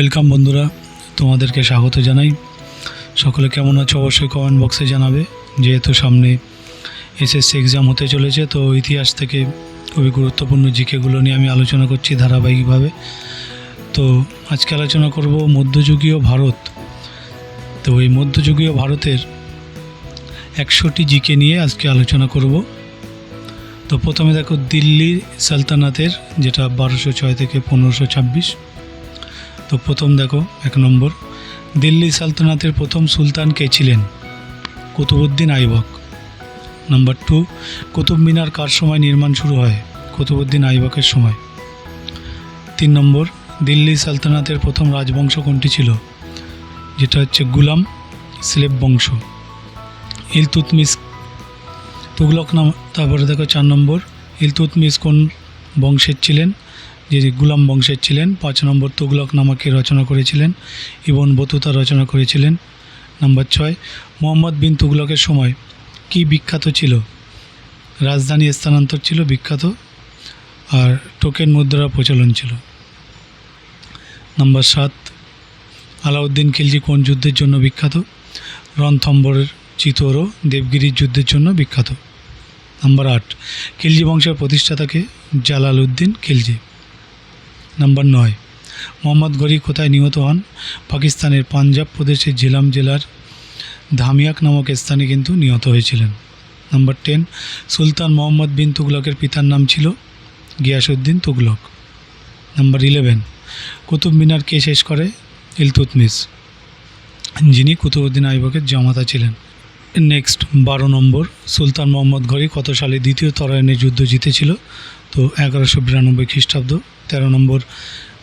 Welcome বন্ধুরা, তোমাদেরকে স্বাগত জানাই। সকলে কেমন আছো অবশ্যই কমেন্ট বক্সে জানাবে। যেহেতু সামনে এসএসসি এক্সাম হতে চলেছে, তো ইতিহাস থেকে খুবই গুরুত্বপূর্ণ জিকেগুলো নিয়ে আমি আলোচনা করছি ধারাবাহিকভাবে। তো আজকে আলোচনা করব মধ্যযুগীয় ভারত। তো এই মধ্যযুগীয় ভারতের একশোটি জিকে নিয়ে আজকে আলোচনা করব। তো প্রথমে দেখো দিল্লি সালতানাতের, যেটা বারোশো ছয় থেকে পনেরোশো ছাব্বিশ। তো প্রথম দেখো, এক নম্বর। দিল্লি সালতানাতের প্রথম সুলতান কে ছিলেন? কুতুবুদ্দিন আইবক। নাম্বার টু, কুতুব মিনার কার সময় নির্মাণ শুরু হয়? কুতুবুদ্দিন আইবকের সময়। তিন নম্বর, দিল্লি সালতানাতের প্রথম রাজবংশ কোনটি ছিল? যেটা হচ্ছে গুলাম স্লেব বংশ। ইলতুতমিস তুগলক নাম, তারপরে দেখো চার নম্বর ইলতুতমিস কোন বংশের ছিলেন? যে গুলাম বংশের ছিলেন, পাঁচ নম্বর তুগলক নামাকে রচনা করেছিলেন, ইবন বতুতা রচনা করেছিলেন। নাম্বার ছয়, মোহাম্মদ বিন তুগলকের সময় কি বিখ্যাত ছিল? রাজধানী স্থানান্তর ছিল বিখ্যাত, আর টোকেন মুদ্রার প্রচলন ছিল। নাম্বার সাত, আলাউদ্দিন খিলজি কোন যুদ্ধের জন্য বিখ্যাত? রণথম্বরের চিতোর ও দেবগিরির যুদ্ধের জন্য বিখ্যাত। নাম্বার আট, খিলজি বংশের প্রতিষ্ঠাতাকে জালাল উদ্দিন খিলজি। নাম্বার নয়। মোহাম্মদ গরি কোথায় নিহত হন? পাকিস্তানের পাঞ্জাব প্রদেশের ঝিলাম জেলার ধামিয়াক নামক স্থানে কিন্তু নিহত হয়েছিলেন। নাম্বার টেন, সুলতান মোহাম্মদ বিন তুগলকের পিতার নাম ছিল গিয়াসউদ্দিন তুগলক। নাম্বার ইলেভেন, কুতুব মিনার কে শেষ করে? ইলতুতমিস যিনি কুতুবউদ্দিন আইবকের জামাতা ছিলেন। নেক্সট, বারো নম্বর, সুলতান মোহাম্মদ ঘরি কত সালে দ্বিতীয় তরায়নের যুদ্ধ জিতেছিল? তো এগারোশো বিরানব্বই খ্রিস্টাব্দ, তেরো নম্বর,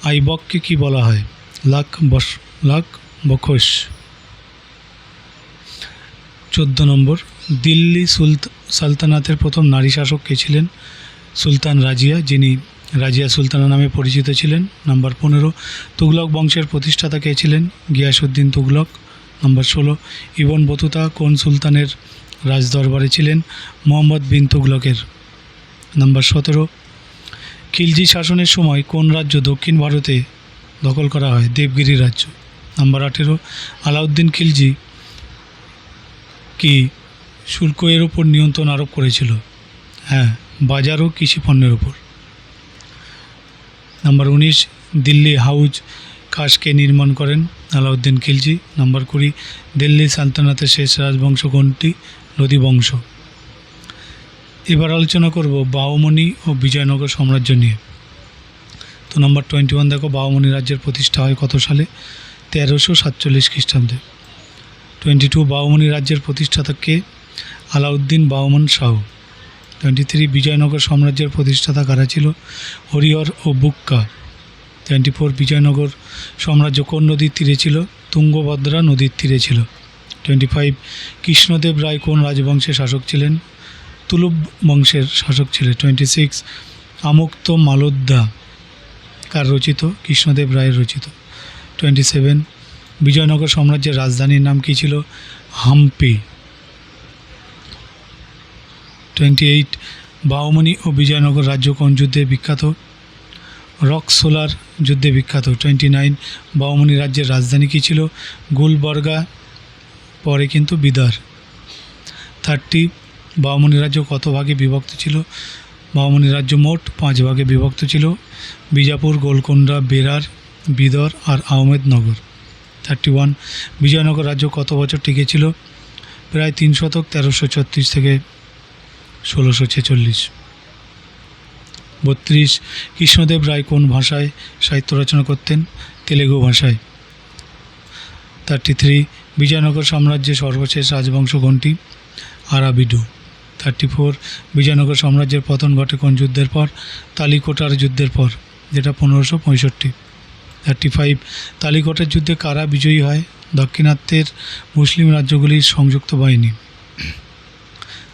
আইবককে কি বলা হয়? লাখ বস লাখ বখশ। চোদ্দ নম্বর, দিল্লি সুলত, সালতানাতের প্রথম নারী শাসক কে ছিলেন? সুলতান রাজিয়া, যিনি রাজিয়া সুলতানা নামে পরিচিত ছিলেন। নাম্বার পনেরো, তুগলক বংশের প্রতিষ্ঠাতা কে ছিলেন? গিয়াসউদ্দিন তুগলক। নাম্বার ষোলো, ইবন বতুতা কোন সুলতানের রাজদরবারে ছিলেন? মোহাম্মদ বিন তুগলকের। নাম্বার সতেরো, খিলজি শাসনের সময় কোন রাজ্য দক্ষিণ ভারতে দখল করা হয়? দেবগিরি রাজ্য। নাম্বার আঠেরো, আলাউদ্দিন খিলজি কি শুল্ক এর ওপর নিয়ন্ত্রণ আরোপ করেছিল? হ্যাঁ বাজার ও কৃষি পণ্যের ওপর নাম্বার উনিশ, দিল্লি হাউজ খাসকে নির্মাণ করেন আলাউদ্দিন খিলজি। নাম্বার কুড়ি, দিল্লি সালতানাতের শেষ রাজবংশ কোনটি? লোদি বংশ। এবার আলোচনা করব বাউমণি ও বিজয়নগর সাম্রাজ্য নিয়ে। তো নাম্বার টোয়েন্টি ওয়ান দেখো, বাউমণি রাজ্যের প্রতিষ্ঠা হয় কত সালে? তেরোশো সাতচল্লিশ খ্রিস্টাব্দে। টোয়েন্টি টু বাউমণি রাজ্যের প্রতিষ্ঠাতা কে আলাউদ্দিন বাউমন শাহ। টোয়েন্টি থ্রি বিজয়নগর সাম্রাজ্যের প্রতিষ্ঠাতা কারা ছিল? হরিহর ও বুক্কা। টোয়েন্টি ফোর বিজয়নগর সাম্রাজ্য কোন নদীর তীরে ছিল? তুঙ্গভদ্রা নদীর তীরে ছিল। টোয়েন্টি ফাইভ কৃষ্ণদেব রায় কোন রাজবংশের শাসক ছিলেন? তুলুব বংশের শাসক ছিলেন টোয়েন্টি সিক্স আমুক্ত মালোদ্দা, কার রচিত? কৃষ্ণদেব রায়ের রচিত। টোয়েন্টি সেভেন বিজয়নগর সাম্রাজ্যের রাজধানীর নাম কী ছিল? হাম্পি। টোয়েন্টি এইট বাউমণি ও বিজয়নগর রাজ্য কোন যুদ্ধে বিখ্যাত? রকসোলার যুদ্ধে বিখ্যাত। টোয়েন্টি নাইন বাউমণি রাজ্যের রাজধানী কী ছিল? গুলবর্গা, পরে কিন্তু বিদার। থার্টি বাউমণি রাজ্য কত ভাগে বিভক্ত ছিল? বাউমণি রাজ্য মোট পাঁচ ভাগে বিভক্ত ছিল। বিজাপুর, গোলকোন্ডা, বেরার, বিদর আর আহমেদনগর। থার্টি ওয়ান বিজয়নগর রাজ্য কত বছর টিকেছিল প্রায় তিন শতক, তেরোশো ছত্রিশ থেকে ষোলোশো ছেচল্লিশ। বত্রিশ। কৃষ্ণদেব রায় কোন ভাষায় সাহিত্য রচনা করতেন? তেলেগু ভাষায়। থার্টি থ্রি বিজয়নগর সাম্রাজ্যের সর্বশেষ রাজবংশ কোনটি? আরাবিডু। থার্টি ফোর বিজয়নগর সাম্রাজ্যের পতন ঘটে কোন যুদ্ধের পর? তালিকোটার যুদ্ধের পর, যেটা পনেরোশো পঁয়ষট্টি। থার্টি ফাইভ, তালিকোটার যুদ্ধে কারা বিজয়ী হয়? দক্ষিণাত্যের মুসলিম রাজ্যগুলির সংযুক্ত বাহিনী।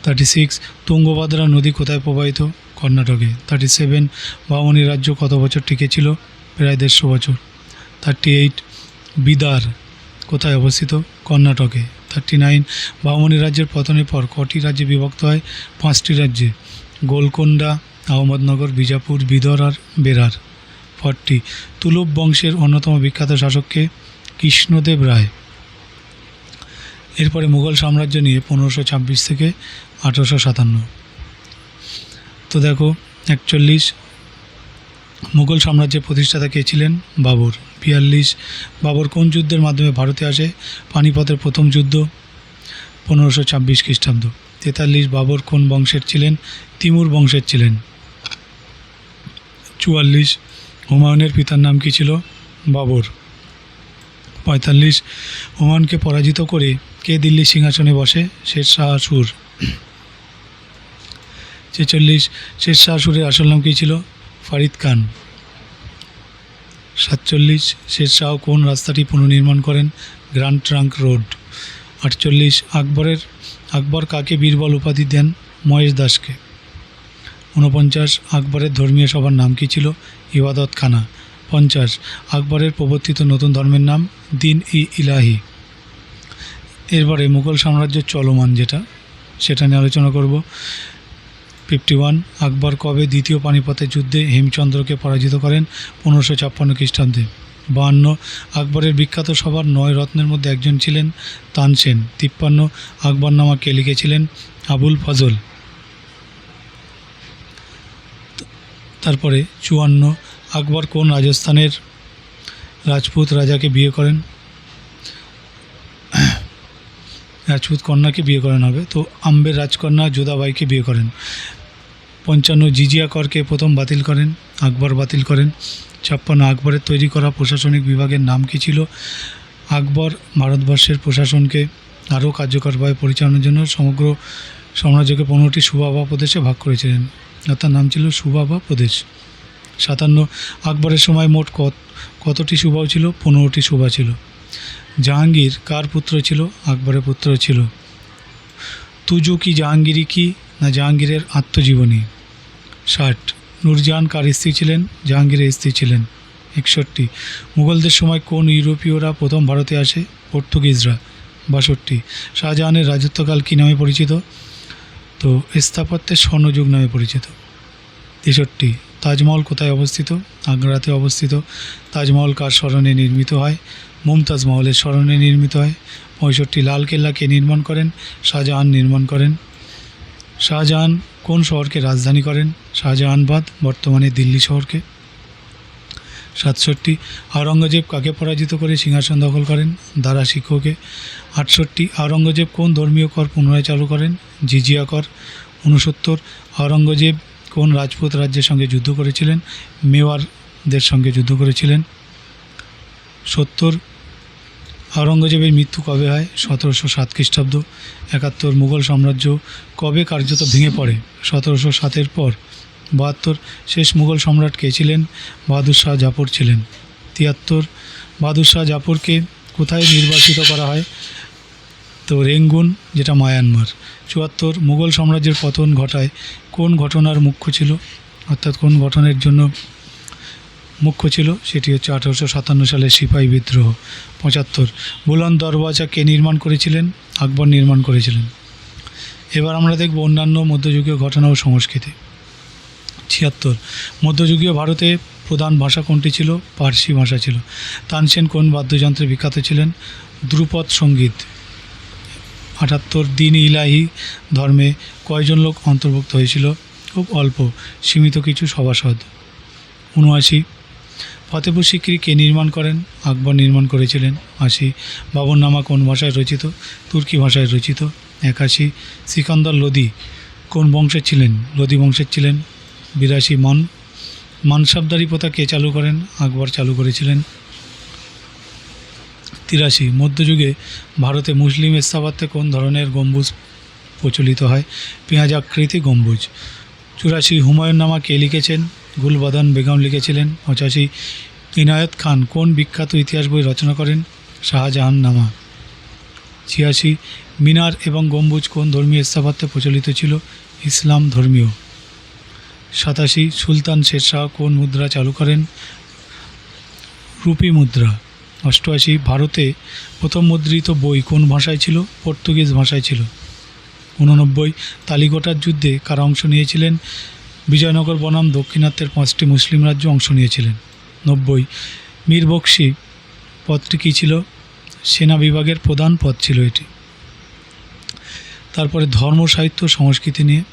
থার্টি সিক্স, তুঙ্গভদ্রা নদী কোথায় প্রবাহিত? কর্ণাটকে। থার্টি সেভেন, বামনী রাজ্য কত বছর টিকেছিল প্রায় দেড়শো বছর। থার্টি এইট, বিদার কোথায় অবস্থিত? কর্ণাটকে। থার্টি নাইন বামনী রাজ্যের পতনের পর কটি রাজ্যে বিভক্ত হয়? পাঁচটি রাজ্যে। গোলকোন্ডা, আহমদনগর, বিজাপুর, বিদর আর বেরার। ফর্টি তুলুপ বংশের অন্যতম বিখ্যাত শাসককে কৃষ্ণদেব রায়। এরপরে মুঘল সাম্রাজ্য নিয়ে পনেরোশো ছাব্বিশ থেকে আঠেরোশো সাতান্ন। তো দেখো, একচল্লিশ মুঘল সাম্রাজ্যের প্রতিষ্ঠাতা কে ছিলেন? বাবর। বিয়াল্লিশ। বাবর কোন যুদ্ধের মাধ্যমে ভারতে আসে? পানিপথের প্রথম যুদ্ধ, পনেরোশো ছাব্বিশ খ্রিস্টাব্দ। তেতাল্লিশ, বাবর কোন বংশের ছিলেন? তিমুর বংশের ছিলেন। চুয়াল্লিশ, হুমায়ুনের পিতার নাম কী ছিল? বাবর। পঁয়তাল্লিশ হুমায়ুনকে পরাজিত করে কে দিল্লি সিংহাসনে বসে? শের সুর। ছেচল্লিশ শের শাহ সুরের আসল নাম কী ছিল? ফারিদ খান। সাতচল্লিশ শের শাহ কোন রাস্তাটি পুনর্নির্মাণ করেন? Grand Trunk Road. আটচল্লিশ আকবরের, আকবর কাকে বীরবল উপাধি দেন? মহেশ দাসকে। ঊনপঞ্চাশ আকবরের ধর্মীয় সভার নাম কী ছিল? ইবাদত খানা। পঞ্চাশ আকবরের প্রবর্তিত নতুন ধর্মের নাম দিন ই ইলাহি। এরপরে মুঘল সাম্রাজ্য চলমান যেটা, সেটা নিয়ে আলোচনা করব। ফিফটি ওয়ান, আকবর কবে দ্বিতীয় পানিপথের যুদ্ধে হেমচন্দ্রকে পরাজিত করেন? পনেরোশো ছাপ্পান্ন খ্রিস্টাব্দে। বাহান্ন আকবরের বিখ্যাত সভার নয় রত্নের মধ্যে একজন ছিলেন তানসেন তিপ্পান্ন আকবরনামা কে লিখেছিলেন আবুল ফজল। তারপরে চুয়ান্ন, আকবর কোন রাজস্থানের রাজপুত রাজাকে বিয়ে করেন? রাজপুত কন্যাকে বিয়ে করেন হবে। তো আম্বের রাজকন্যা যোধাবাইকে বিয়ে করেন। পঞ্চান্ন জিজিয়া করকে প্রথম বাতিল করেন, আকবর বাতিল করেন। ছাপ্পান্ন আকবরের তৈরি করা প্রশাসনিক বিভাগের নাম কী ছিল? আকবর ভারতবর্ষের প্রশাসনকে আরও কার্যকরভাবে পরিচালনার জন্য সমগ্র সাম্রাজ্যকে পনেরোটি সুবাবা প্রদেশে ভাগ করেছিলেন। আর তার নাম ছিল সুবাবা প্রদেশ। সাতান্ন, আকবরের সময় মোট কত, কতটি সুবাও ছিল? পনেরোটি সুবা ছিল। জাহাঙ্গীর কার পুত্র ছিল? আকবরের পুত্র ছিল। তুজু কি জাহাঙ্গীরই কি না জাহাঙ্গীরের আত্মজীবনী? ষাট। নূরজাহান কার স্ত্রী ছিলেন? জাহাঙ্গীরের স্ত্রী ছিলেন। একষট্টি। মুঘলদের সময় কোন ইউরোপীয়রা প্রথম ভারতে আসে? পর্তুগিজরা। বাষট্টি। শাহজাহানের রাজত্বকাল কী নামে পরিচিত? তো স্থাপত্যের স্বর্ণযুগ নামে পরিচিত। তেষট্টি। তাজমহল কোথায় অবস্থিত? আগ্রাতে অবস্থিত তাজমহল কার স্মরণে নির্মিত হয়? মুমতাজ মহলের স্মরণে নির্মিত হয়। পঁয়ষট্টি লালকেল্লা কে নির্মাণ করেন? শাহজাহান নির্মাণ করেন। শাহজাহান কোন শহরকে রাজধানী করেন? শাহজাহানবাদ, বর্তমানে দিল্লি শহরকে। সাতষট্টি, আওরঙ্গজেব কাকে পরাজিত করে সিংহাসন দখল করেন? দারা শিক্ষকে আটষট্টি, আওরঙ্গজেব কোন ধর্মীয় কর পুনরায় চালু করেন? জিজিয়া কর। উনসত্তর আওরঙ্গজেব কোন রাজপুত রাজ্যের সঙ্গে যুদ্ধ করেছিলেন? মেওয়ারদের সঙ্গে যুদ্ধ করেছিলেন। সত্তর আওরঙ্গজেবের মৃত্যু কবে হয়? সতেরোশো সাত খ্রিস্টাব্দ। একাত্তর, মুঘল সাম্রাজ্য কবে কার্যত ভেঙে পড়ে? সতেরোশো সাতের পর। বাহাত্তর, শেষ মুঘল সম্রাট কে ছিলেন? বাহাদুর শাহ জাফর ছিলেন। তিয়াত্তর, বাহাদুর শাহ জাফরকে কোথায় নির্বাচিত করা হয়? তো রেঙ্গুন, যেটা মায়ানমার। চুয়াত্তর, মুঘল সাম্রাজ্যের পতন ঘটায়, কোন ঘটনার মুখ্য ছিল? অর্থাৎ কোন ঘটনার জন্য মুখ্য ছিল? সেটি হচ্ছে আঠারোশো সাতান্ন সালের সিপাহী বিদ্রোহ, পঁচাত্তর। বুলন দরওয়াজা কে নির্মাণ করেছিলেন? আকবর নির্মাণ করেছিলেন। এবার আমরা দেখব অন্যান্য মধ্যযুগীয় ঘটনা ও সংস্কৃতি। ছিয়াত্তর। মধ্যযুগীয় ভারতে প্রধান ভাষা কোনটি ছিল? পার্সি ভাষা ছিল। তানসেন কোন বাদ্যযন্ত্রে বিখ্যাত ছিলেন? দ্রুপদ সংগীত। আটাত্তর দিন ইলাহি ধর্মে কয়জন লোক অন্তর্ভুক্ত হয়েছিল? খুব অল্প, সীমিত কিছু সভাসদ। উনআশি ফতেপুর সিক্রি কে নির্মাণ করেন? আকবর নির্মাণ করেছিলেন। আশি, বাবরনামা কোন ভাষায় রচিত? তুর্কি ভাষায় রচিত। একাশি, সিকান্দার লোদি কোন বংশের ছিলেন? লোদি বংশের ছিলেন। বিরাশি, মান। মানসাবদারি প্রথা কে চালু করেন? আকবর চালু করেছিলেন। তিরাশি। মধ্যযুগে ভারতে মুসলিম স্থাপত্যে কোন ধরনের গম্বুজ প্রচলিত হয়? পেঁয়াজ আকৃতি গম্বুজ। চুরাশি হুমায়ুন নামা কে লিখেছেন? গুলবাদান বেগম লিখেছিলেন। পঁচাশি ইনায়ত খান কোন বিখ্যাত ইতিহাস বই রচনা করেন? শাহজাহান নামা ছিয়াশি মিনার এবং গম্বুজ কোন ধর্মীয় স্থাপত্যে প্রচলিত ছিল? ইসলাম ধর্মীয়। সাতাশি সুলতান শেরশাহ কোন মুদ্রা চালু করেন? রুপি মুদ্রা। অষ্টআশি, ভারতে প্রথম মুদ্রিত বই কোন ভাষায় ছিল? পর্তুগিজ ভাষায় ছিল। উননব্বই তালিগোটার যুদ্ধে কারা অংশ নিয়েছিলেন? বিজয়নগর বনাম দক্ষিণাত্যের পাঁচটি মুসলিম রাজ্য অংশ নিয়েছিলেন। নব্বই, মীর বক্সি পদটি কী ছিল? সেনা বিভাগের প্রধান পদ ছিল এটি। তারপরে ধর্ম, সাহিত্য, সংস্কৃতি নিয়ে।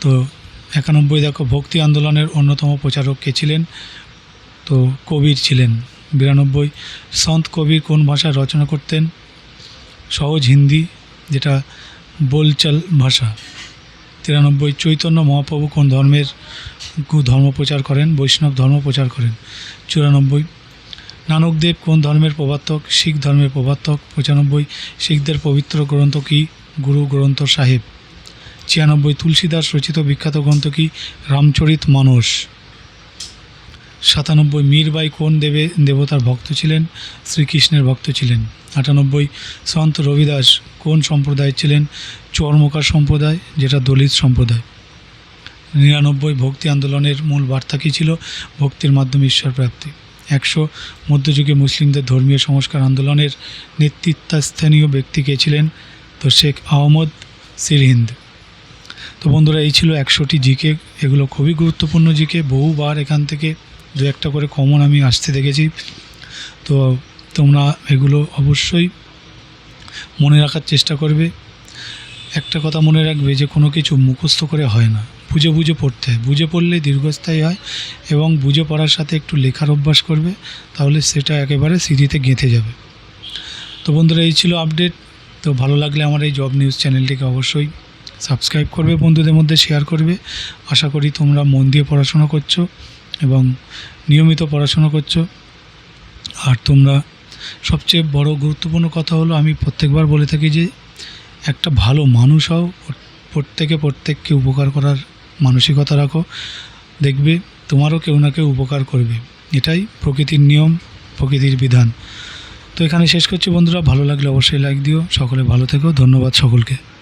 তো একানব্বই দেখো, ভক্তি আন্দোলনের অন্যতম প্রচারক কে ছিলেন? তো কবির ছিলেন। বিরানব্বই। সন্ত কবির কোন ভাষায় রচনা করতেন? সহজ হিন্দি, যেটা বোলচাল ভাষা। তিরানব্বই, চৈতন্য মহাপ্রভু কোন ধর্মের ধর্ম প্রচার করেন? বৈষ্ণব ধর্ম প্রচার করেন। চুরানব্বই। নানকদেব কোন ধর্মের প্রবর্তক? শিখ ধর্মের প্রবর্তক। পঁচানব্বই। শিখদের পবিত্র গ্রন্থ কি? গুরু গ্রন্থ সাহেব। ছিয়ানব্বই, তুলসীদাস রচিত বিখ্যাত গ্রন্থ কি? রামচরিত মানস। সাতানব্বই মীরবাই কোন দেবে, দেবতার ভক্ত ছিলেন? শ্রীকৃষ্ণের ভক্ত ছিলেন। আটানব্বই, সন্ত রবিদাস কোন সম্প্রদায় ছিলেন? চর্মকার সম্প্রদায়, যেটা দলিত সম্প্রদায়। নিরানব্বই, ভক্তি আন্দোলনের মূল বার্তা কী ছিল? ভক্তির মাধ্যমে ঈশ্বর প্রাপ্তি। একশো, মধ্যযুগে মুসলিমদের ধর্মীয় সংস্কার আন্দোলনের নেতৃত্বস্থানীয় ব্যক্তি কে ছিলেন? তো শেখ আহমদ সিরহিন্দ তো বন্ধুরা, এই ছিল একশোটি জিকে। এগুলো খুবই গুরুত্বপূর্ণ জিকে। বহুবার এখান থেকে দু একটা করে কমন আমি আসতে দেখেছি। তো তোমরা এগুলো অবশ্যই মনে রাখার চেষ্টা করবে। একটা কথা মনে রাখবে যে, কোনো কিছু মুখস্থ করে হয় না। বুঝে বুঝে পড়তে হয়। বুঝে পড়লে দীর্ঘস্থায়ী হয় এবং বুঝে পড়ার সাথে একটু লেখার অভ্যাস করবে, তাহলে সেটা একেবারে স্মৃতিতে গেঁথে যাবে। তো বন্ধুরা, এই ছিল আপডেট। তো ভালো লাগলে আমার এই জব নিউজ চ্যানেলটিকে অবশ্যই সাবস্ক্রাইব করবে, বন্ধুদের মধ্যে শেয়ার করবে। আশা করি তোমরা মন দিয়ে পড়াশোনা করছ। এবং নিয়মিত পড়াশোনা করছ। আর তোমরা সবচেয়ে বড় গুরুত্বপূর্ণ কথা হলো, আমি প্রত্যেকবার বলে থাকি যে, একটা ভালো মানুষ হও, প্রত্যেকে প্রত্যেককে উপকার করার মানসিকতা রাখো। দেখবে তোমারও কেউ না কেউ উপকার করবে। এটাই প্রকৃতির নিয়ম, প্রকৃতির বিধান। তো এখানে শেষ করছি বন্ধুরা, ভালো লাগলে অবশ্যই লাইক দিও। সকলে ভালো থেকো। ধন্যবাদ সকলকে।